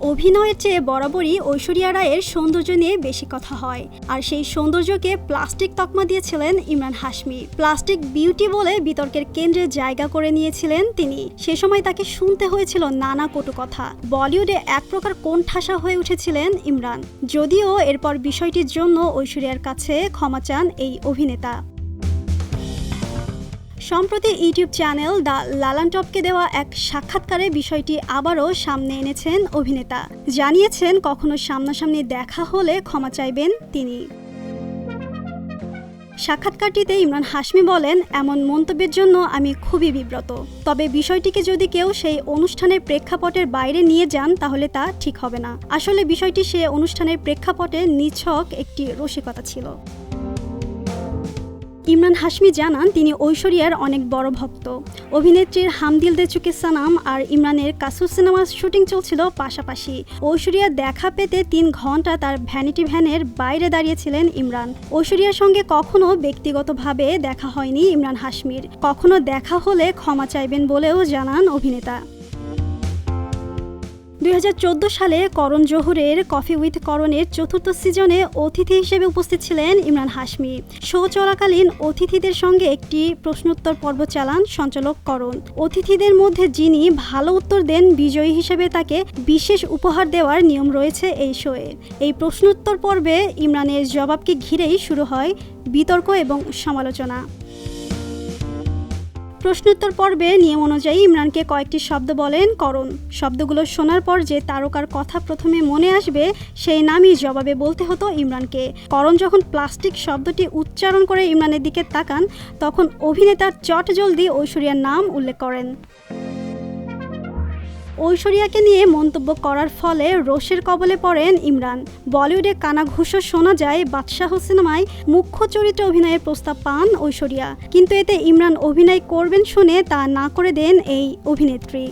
অভিনয়ের চেয়ে বরাবরই ঐশ্বরিয়া রায়ের সৌন্দর্য নিয়ে বেশি কথা হয়। আর সেই সৌন্দর্যকে প্লাস্টিক তকমা দিয়েছিলেন ইমরান হাশমি। প্লাস্টিক বিউটি বলে বিতর্কের কেন্দ্রে জায়গা করে নিয়েছিলেন তিনি। সে সময় তাকে শুনতে হয়েছিল নানা কটু কথা। বলিউডে এক প্রকার কোণঠাসা হয়ে উঠেছিলেন ইমরান। যদিও এরপর বিষয়টির জন্য ঐশ্বরিয়ার কাছে ক্ষমা চান এই অভিনেতা। সম্প্রতি ইউটিউব চ্যানেল দ্য লালান টপকে দেওয়া এক সাক্ষাৎকারে বিষয়টি আবারও সামনে এনেছেন অভিনেতা। জানিয়েছেন, কখনো সামনাসামনি দেখা হলে ক্ষমা চাইবেন তিনি। সাক্ষাৎকারটিতে ইমরান হাশমি বলেন, এমন মন্তব্যের জন্য আমি খুবই বিব্রত। তবে বিষয়টিকে যদি কেউ সেই অনুষ্ঠানের প্রেক্ষাপটের বাইরে নিয়ে যান, তাহলে তা ঠিক হবে না। আসলে বিষয়টি সে অনুষ্ঠানের প্রেক্ষাপটে নিছক একটি রসিকতা ছিল। ইমরান হাশমি জানান, তিনি ঐশ্বরিয়ার অনেক বড় ভক্ত। অভিনেত্রীর হামদিল দে চুকে সানাম আর ইমরানের কাসুর সিনেমার শুটিং চলছিল পাশাপাশি। ঐশ্বরিয়া দেখা পেতে তিন ঘণ্টা তার ভ্যানিটি ভ্যানের বাইরে দাঁড়িয়েছিলেন ইমরান। ঐশ্বরিয়ার সঙ্গে কখনো ব্যক্তিগতভাবে দেখা হয়নি ইমরান হাশমির। কখনো দেখা হলে ক্ষমা চাইবেন বলেও জানান অভিনেতা। দুই হাজার চোদ্দ সালে করণ জোহরের কফি উইথ করণের চতুর্থ সিজনে অতিথি হিসেবে উপস্থিত ছিলেন ইমরান হাশমি। শো চলাকালীন অতিথিদের সঙ্গে একটি প্রশ্নোত্তর পর্ব চালান সঞ্চালক করণ। অতিথিদের মধ্যে যিনি ভালো উত্তর দেন, বিজয়ী হিসেবে তাকে বিশেষ উপহার দেওয়ার নিয়ম রয়েছে এই শোয়ে। এই প্রশ্নোত্তর পর্বে ইমরানের জবাবকে ঘিরেই শুরু হয় বিতর্ক এবং সমালোচনা। প্রশ্নোত্তর পর্বে নিয়ম অনুযায়ী ইমরানকে কয়েকটি শব্দ বলেন করণ। শব্দগুলো শোনার পর যে তারকার কথা প্রথমে মনে আসবে, সেই নামই জবাবে বলতে হতো ইমরানকে। করণ যখন প্লাস্টিক শব্দটি উচ্চারণ করে ইমরানের দিকে তাকান, তখন অভিনেতা চট জলদি ঐশ্বরিয়ার নাম উল্লেখ করেন। ঐশ্বরিয়াকে নিয়ে মন্তব্য করার ফলে রোষের কবলে পড়েন ইমরান। বলিউডে কানাঘুষো শোনা যায়, বাদশাহ সিনেমায় মুখ্য চরিত্রে অভিনয়ের প্রস্তাব পান ঐশ্বরিয়া। কিন্তু এতে ইমরান অভিনয় করবেন শুনে তা না করে দেন এই অভিনেত্রী।